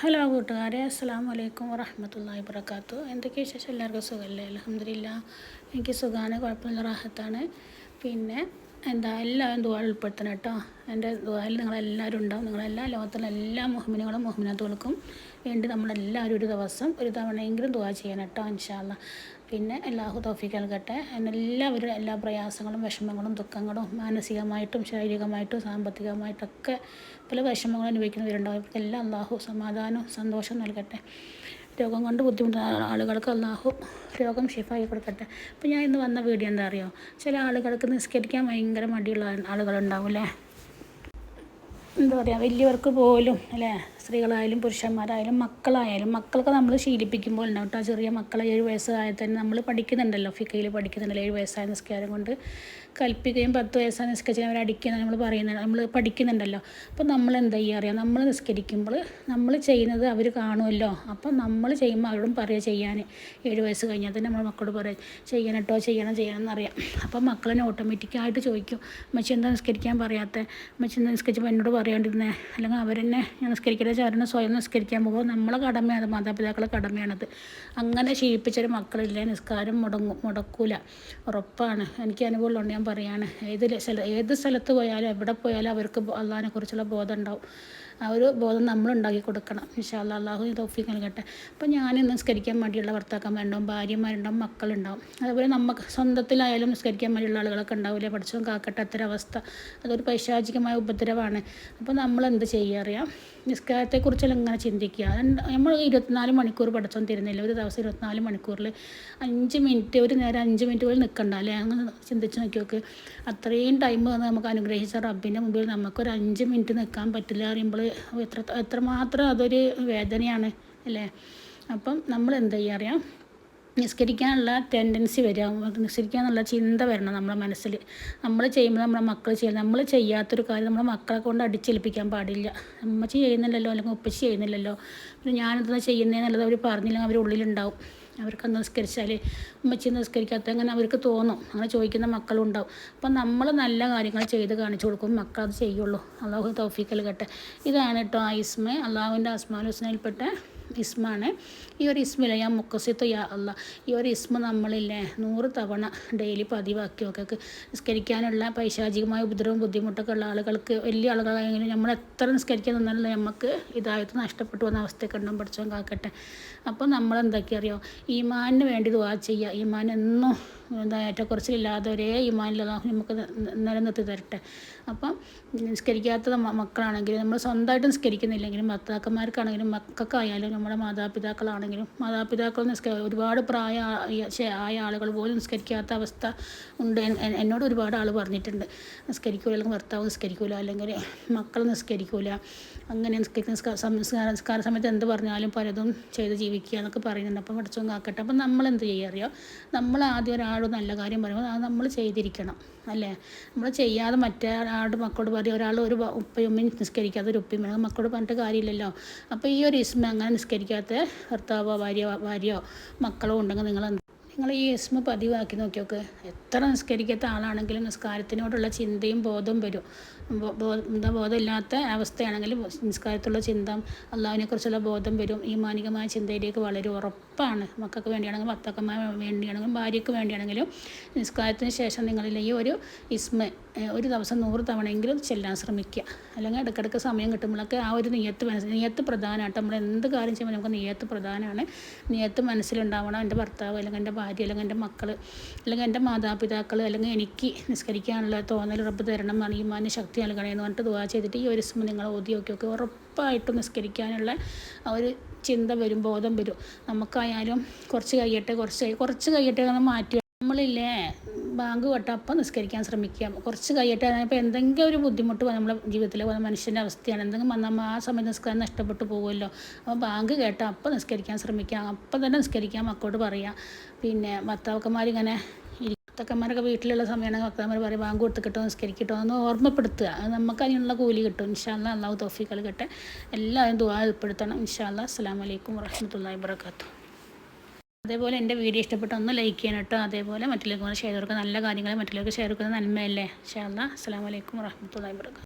Hello കൂട്ടുകാരെ അസ്സാം വലൈക്കും വറഹമത്തല്ലാ വർക്കാത്തു എന്തൊക്കെ വിശേഷം? എല്ലാവർക്കും സുഖമല്ലേ? അലഹമില്ല എനിക്ക് സുഖമാണ് കുഴപ്പമില്ല റാഹത്താണ്. പിന്നെ എന്താ എല്ലാവരും ദുവാൾ ഉൾപ്പെടുത്തണം കേട്ടോ. എന്റെ ദുവായിൽ നിങ്ങളെല്ലാവരും ഉണ്ടാവും. നിങ്ങളെല്ലാ ലോകത്തുള്ള എല്ലാ മുഹമ്മിനുകളും മുഹമ്മിനാത്തുകൾക്കും വേണ്ടി നമ്മളെല്ലാവരും ഒരു ദിവസം ഒരു തവണയെങ്കിലും ദുവാ ചെയ്യണം കേട്ടോ ഇൻഷാല്ല പിന്നെ അല്ലാഹു തോഫിക്ക് നൽകട്ടെ. എല്ലാവരും എല്ലാ പ്രയാസങ്ങളും വിഷമങ്ങളും ദുഃഖങ്ങളും മാനസികമായിട്ടും ശാരീരികമായിട്ടും സാമ്പത്തികമായിട്ടൊക്കെ പല വിഷമങ്ങളും അനുഭവിക്കുന്നവരുണ്ടാവും. എല്ലാം അള്ളാഹു സമാധാനവും സന്തോഷം നൽകട്ടെ. രോഗം കൊണ്ട് ബുദ്ധിമുട്ടുന്ന ആളുകൾക്ക് അള്ളാഹു രോഗം ഷിഫായി കൊടുക്കട്ടെ. അപ്പോൾ ഞാൻ ഇന്ന് വന്ന വീഡിയോ എന്താ അറിയോ? ചില ആളുകൾക്ക് നിസ്കരിക്കാൻ ഭയങ്കര മടിയുള്ള ആളുകളുണ്ടാവും അല്ലേ? എന്താ പറയുക വലിയവർക്ക് പോലും അല്ലേ? സ്ത്രീകളായാലും പുരുഷന്മാരായാലും മക്കളായാലും മക്കളൊക്കെ നമ്മൾ ശീലിപ്പിക്കുമ്പോൾ ഉണ്ടാവും കേട്ടോ ചെറിയ മക്കളെ ഏഴ് വയസ്സായ തന്നെ നമ്മൾ പഠിക്കുന്നുണ്ടല്ലോ ഫിക്കയിൽ പഠിക്കുന്നുണ്ടല്ലോ ഏഴ് വയസ്സായ നിസ്കാരം കൊണ്ട്. കൽപ്പിക്കുകയും പത്ത് വയസ്സാണ് നിസ്കരിച്ചാൽ അവർ അടിക്കുന്ന നമ്മൾ പറയുന്നത് നമ്മൾ പഠിക്കുന്നുണ്ടല്ലോ. അപ്പോൾ നമ്മൾ എന്താ ചെയ്യുക അറിയാം? നമ്മൾ നിസ്കരിക്കുമ്പോൾ നമ്മൾ ചെയ്യുന്നത് അവർ കാണുമല്ലോ അപ്പം നമ്മൾ ചെയ്യുമ്പോൾ അവരോടും പറയുക ചെയ്യാൻ ഏഴ് വയസ്സ് കഴിഞ്ഞാൽ തന്നെ നമ്മൾ മക്കളോട് പറയാം ചെയ്യണം കേട്ടോ ചെയ്യണം ചെയ്യണം എന്നറിയാം. അപ്പം മക്കളെന്നെ ഓട്ടോമാറ്റിക്കായിട്ട് ചോദിക്കും അമ്മച്ചി എന്താ നിസ്കരിക്കാൻ പറയാത്ത? അമ്മച്ചി എന്താ നിസ്കരിച്ചപ്പോൾ എന്നോട് പറയാണ്ടിരുന്നേ? അല്ലെങ്കിൽ അവരെന്നെ ഞാൻ നിസ്കരിക്കട്ടെ അവരെന്നെ സ്വയം നിസ്കരിക്കാൻ പോകുമ്പോൾ നമ്മളെ കടമയാണ് മാതാപിതാക്കളെ കടമയാണത്. അങ്ങനെ ശീലിപ്പിച്ചൊരു മക്കളില്ലേ നിസ്കാരം മുടങ്ങും മുടക്കൂല. ഉറപ്പാണ്. എനിക്ക് അനുഭവമുള്ളതുകൊണ്ട് ഞാൻ പറയാണ്. ഏത് സ്ഥല ഏത് സ്ഥലത്ത് പോയാലും എവിടെ പോയാലും അവർക്ക് അള്ളാഹിനെ കുറിച്ചുള്ള ബോധം ഉണ്ടാവും. ആ ഒരു ബോധം നമ്മൾ ഉണ്ടാക്കി കൊടുക്കണം. ഇൻഷാല്ല അള്ളാഹു തോഫിക്ക് നൽകട്ടെ. അപ്പോൾ ഞാൻ നിസ്കരിക്കാൻ വേണ്ടിയുള്ള ഭർത്താക്കന്മാരുണ്ടാവും ഭാര്യമാരുണ്ടാവും മക്കളുണ്ടാവും. അതുപോലെ നമുക്ക് സ്വന്തത്തിലായാലും നിസ്കരിക്കാൻ വേണ്ടിയുള്ള ആളുകളൊക്കെ ഉണ്ടാവില്ലേ പഠിച്ചോ കാക്കട്ടെ അത്തരം അവസ്ഥ അതൊരു പൈശാചികമായ ഉപദ്രവമാണ് അപ്പോൾ നമ്മൾ എന്ത് ചെയ്യുക അറിയാം? നിസ്കാരത്തെക്കുറിച്ചെല്ലാം ഇങ്ങനെ ചിന്തിക്കുക. നമ്മൾ ഇരുപത്തിനാല് മണിക്കൂർ പഠിച്ചോ തരുന്നില്ല. ഒരു ദിവസം ഇരുപത്തിനാല് മണിക്കൂറിൽ അഞ്ച് മിനിറ്റ് ഒരു നേരം അഞ്ച് മിനിറ്റ് പോലും നിൽക്കണ്ട അല്ലേ? അങ്ങനെ ചിന്തിച്ച് നോക്കി നോക്ക്. അത്രയും ടൈം നമുക്ക് അനുഗ്രഹിച്ച റബ്ബിന്റെ മുമ്പിൽ നമുക്കൊരു അഞ്ച് മിനിറ്റ് നിൽക്കാൻ പറ്റില്ല അറിയുമ്പോൾ എത്ര എത്രമാത്രം അതൊരു വേദനയാണ് അല്ലേ? അപ്പം നമ്മൾ എന്താ ചെയ്യുക അറിയാം? നിസ്കരിക്കാനുള്ള ടെൻഡൻസി വരിക നിസ്കരിക്കാനുള്ള ചിന്ത വരണം നമ്മുടെ മനസ്സിൽ. നമ്മൾ ചെയ്യുമ്പോൾ നമ്മുടെ മക്കൾ ചെയ്യണം. നമ്മൾ ചെയ്യാത്തൊരു കാര്യം നമ്മുടെ മക്കളെ കൊണ്ട് അടിച്ചേൽപ്പിക്കാൻ പാടില്ല. അമ്മച്ചി ചെയ്യുന്നില്ലല്ലോ അല്ലെങ്കിൽ ഉപ്പച്ചി ചെയ്യുന്നില്ലല്ലോ. പിന്നെ ഞാനെന്താ ചെയ്യുന്നതെന്നുള്ളത് അവർ പറഞ്ഞില്ലെങ്കിൽ അവർ ഉള്ളിലുണ്ടാവും. അവർക്ക് നിസ്കരിച്ചാൽ ഉമ്മച്ചി നിസ്കരിക്കാത്ത അങ്ങനെ അവർക്ക് തോന്നും. അങ്ങനെ ചോദിക്കുന്ന മക്കളുണ്ടാവും. അപ്പം നമ്മൾ നല്ല കാര്യങ്ങൾ ചെയ്ത് കാണിച്ചു കൊടുക്കും. മക്കൾ അത് ചെയ്യുള്ളൂ. അള്ളാഹു തൗഫീഖൽ കട്ടെ ഇതാണ് കേട്ടോ ആയിസ്മ അള്ളാഹുവിന്റെ അസ്മാൻ ഹുസ്നയിൽപ്പെട്ട ഇസ്മാണ്. ഈ ഒരു ഇസ്മില്ല ഞാൻ മുക്കസിത്ത് യാ അല്ല ഈ ഒരു ഇസ്മ നമ്മളില്ലേ നൂറ് തവണ ഡെയിലി പതിവാക്കിയൊക്കെ നിസ്കരിക്കാനുള്ള പൈശാചികമായ ഉപദ്രവം ബുദ്ധിമുട്ടൊക്കെ ഉള്ള ആളുകൾക്ക് വലിയ ആളുകളായെങ്കിലും നമ്മൾ എത്ര നിസ്കരിക്കാൻ നിന്നാലും നമുക്ക് ഇതായത് നഷ്ടപ്പെട്ടു വന്ന അവസ്ഥയൊക്കെ ഉണ്ടാകും പഠിച്ചോൻ കാക്കട്ടെ. അപ്പോൾ നമ്മൾ അറിയോ ഈമാനിന് വേണ്ടി ദുവാ ചെയ്യുക. ഈമാൻ എന്നും ഏറ്റക്കുറച്ചിലില്ലാതെ ഒരേ ഈമാനിൽ നമുക്ക് നിലനിർത്തി തരട്ടെ. അപ്പം നിസ്കരിക്കാത്ത മക്കളാണെങ്കിലും നമ്മൾ സ്വന്തമായിട്ട് നിസ്കരിക്കുന്നില്ലെങ്കിലും ഭർത്താക്കന്മാർക്കാണെങ്കിലും മക്കൾക്കായാലും നമ്മുടെ മാതാപിതാക്കളാണെങ്കിലും മാതാപിതാക്കൾ നിസ്ക ഒരുപാട് പ്രായ ആയ ആളുകൾ പോലും നിസ്കരിക്കാത്ത അവസ്ഥ ഉണ്ട് എന്നോട് ഒരുപാട് ആൾ പറഞ്ഞിട്ടുണ്ട്. നിസ്കരിക്കൂല അല്ലെങ്കിൽ ഭർത്താവ് നിസ്കരിക്കൂല അല്ലെങ്കിൽ മക്കൾ നിസ്കരിക്കൂല. അങ്ങനെ നിസ്കരിക്കുന്ന നിസ്കാര സമയത്ത് എന്ത് പറഞ്ഞാലും പലതും ചെയ്ത് ജീവിക്കുക എന്നൊക്കെ പറയുന്നുണ്ട്. അപ്പം പഠിച്ചു കാക്കട്ടെ. അപ്പം നമ്മൾ എന്ത് ചെയ്യുക അറിയാം? നമ്മൾ ആദ്യം ഒരാളോട് നല്ല കാര്യം പറയുമ്പോൾ അത് നമ്മൾ ചെയ്തിരിക്കണം അല്ലേ? നമ്മൾ ചെയ്യാതെ മറ്റേ ആളുടെ മക്കളോട് പറയും ഒരാൾ ഒരു ഉപ്പയും നിസ്കരിക്കാതെ ഒരു ഉപ്പയും മക്കളോട് പറഞ്ഞിട്ട് കാര്യമില്ലല്ലോ. അപ്പോൾ ഈ ഒരു ഇസ്മ അങ്ങനെ നിസ്കരിക്കാത്ത ഭർത്താവോ ഭാര്യ ഭാര്യയോ മക്കളോ ഉണ്ടെങ്കിൽ നിങ്ങൾ നിങ്ങൾ ഈ എസ്മ പതിവാക്കി നോക്കിയൊക്കെ. നോക്ക് എത്ര നിസ്കരിക്കാത്ത ആളാണെങ്കിലും നിസ്കാരത്തിനോടുള്ള ചിന്തയും ബോധവും വരും. ബോധമില്ലാത്ത അവസ്ഥയാണെങ്കിൽ നിസ്കാരത്തുള്ള ചിന്ത അള്ളാഹുവിനെക്കുറിച്ചുള്ള ബോധം വരും. ഈ മാനികമായ ചിന്തയിലേക്ക് വളരെ ഉറപ്പാണ്. മക്കൾക്ക് വേണ്ടിയാണെങ്കിലും ഭർത്താക്കന്മാർ വേണ്ടിയാണെങ്കിലും ഭാര്യയ്ക്ക് വേണ്ടിയാണെങ്കിലും നിസ്കാരത്തിന് ശേഷം നിങ്ങളിൽ ഈ ഒരു ഇസ്മ ഒരു ദിവസം നൂറ് തവണയെങ്കിലും ചെല്ലാൻ ശ്രമിക്കുക. അല്ലെങ്കിൽ ഇടയ്ക്കിടയ്ക്ക് സമയം കിട്ടുമ്പോഴൊക്കെ ആ ഒരു നിയത്ത് മനസ്സിൽ നിയത്ത് പ്രധാനമായിട്ട് നമ്മൾ എന്ത് കാര്യം ചെയ്യുമ്പോൾ നമുക്ക് നിയത്ത് പ്രധാനമാണ്. നിയത്ത് മനസ്സിലുണ്ടാവണം. എന്റെ ഭർത്താവ് അല്ലെങ്കിൽ എന്റെ ഭാര്യ അല്ലെങ്കിൽ എന്റെ മക്കൾ അല്ലെങ്കിൽ എന്റെ മാതാപിതാക്കൾ അല്ലെങ്കിൽ എനിക്ക് നിസ്കരിക്കാനുള്ള തോന്നൽ റബ്ബ് തരണം ഈ മാന്യ ശക്തി നൽകണേ എന്ന് പറഞ്ഞിട്ട് ദുവാ ചെയ്തിട്ട് ഈ ഒരു സ്മ നിങ്ങൾ ഓതി നോക്കി ഉറപ്പായിട്ടും നിസ്കരിക്കാനുള്ള ഒരു ചിന്ത വരും ബോധം വരും. നമുക്കായാലും കുറച്ച് കഴിയട്ടെ കുറച്ച് കുറച്ച് കഴിയട്ടെ എന്ന് മാറ്റി നമ്മളില്ലേ ബാങ്ക് തൊട്ട് അപ്പം നിസ്കരിക്കാൻ ശ്രമിക്കുക. കുറച്ച് കഴിയട്ടെ ഇപ്പോൾ എന്തെങ്കിലും ഒരു ബുദ്ധിമുട്ട് നമ്മുടെ ജീവിതത്തിൽ മനുഷ്യന്റെ അവസ്ഥയാണ്. എന്തെങ്കിലും വന്നാൽ ആ സമയത്ത് നിസ്കാരം നഷ്ടപ്പെട്ടു പോകുമല്ലോ. അപ്പോൾ ബാങ്ക് കേട്ടാൽ അപ്പം നിസ്കരിക്കാൻ ശ്രമിക്കുക. അപ്പം തന്നെ നിസ്കരിക്കാൻ മക്കോട്ട് പറയാം പിന്നെ ഭർത്താക്കന്മാരിങ്ങനെ ഭർത്താക്കന്മാരൊക്കെ വീട്ടിലുള്ള സമയമാണ് ഭർത്താക്കന്മാർ പറയും ബാങ്ക് കൊടുത്ത് കിട്ടോ നിസ്കരിക്കട്ടോ എന്ന് ഓർമ്മപ്പെടുത്തുക. നമുക്ക് അതിനുള്ള കൂലി കിട്ടും. ഇൻഷാല്ല അള്ളാഹു തോഫിക്കൽ കിട്ടെ എല്ലാവരും ദുവാ ഉൾപ്പെടുത്തണം. ഇൻഷാല്ല അസ്സാം വലൈക്കും വർഹമത്തല്ലാ വാബർക്കാത്തു അതേപോലെ എന്റെ വീഡിയോ ഇഷ്ടപ്പെട്ട ഒന്ന് ലൈക്ക് ചെയ്യണം കേട്ടോ. അതേപോലെ മറ്റുള്ളവർക്ക് ഷെയർ കൊടുക്കുക. നല്ല കാര്യങ്ങൾ മറ്റുള്ളവർക്ക് ഷെയർ കൊടുക്കുന്നത് നന്മയല്ലേ? ഇൻഷാല്ല അസ്സാം വലൈക്കും വർഹമത്തല്ലാ വാബർക്കാത്തു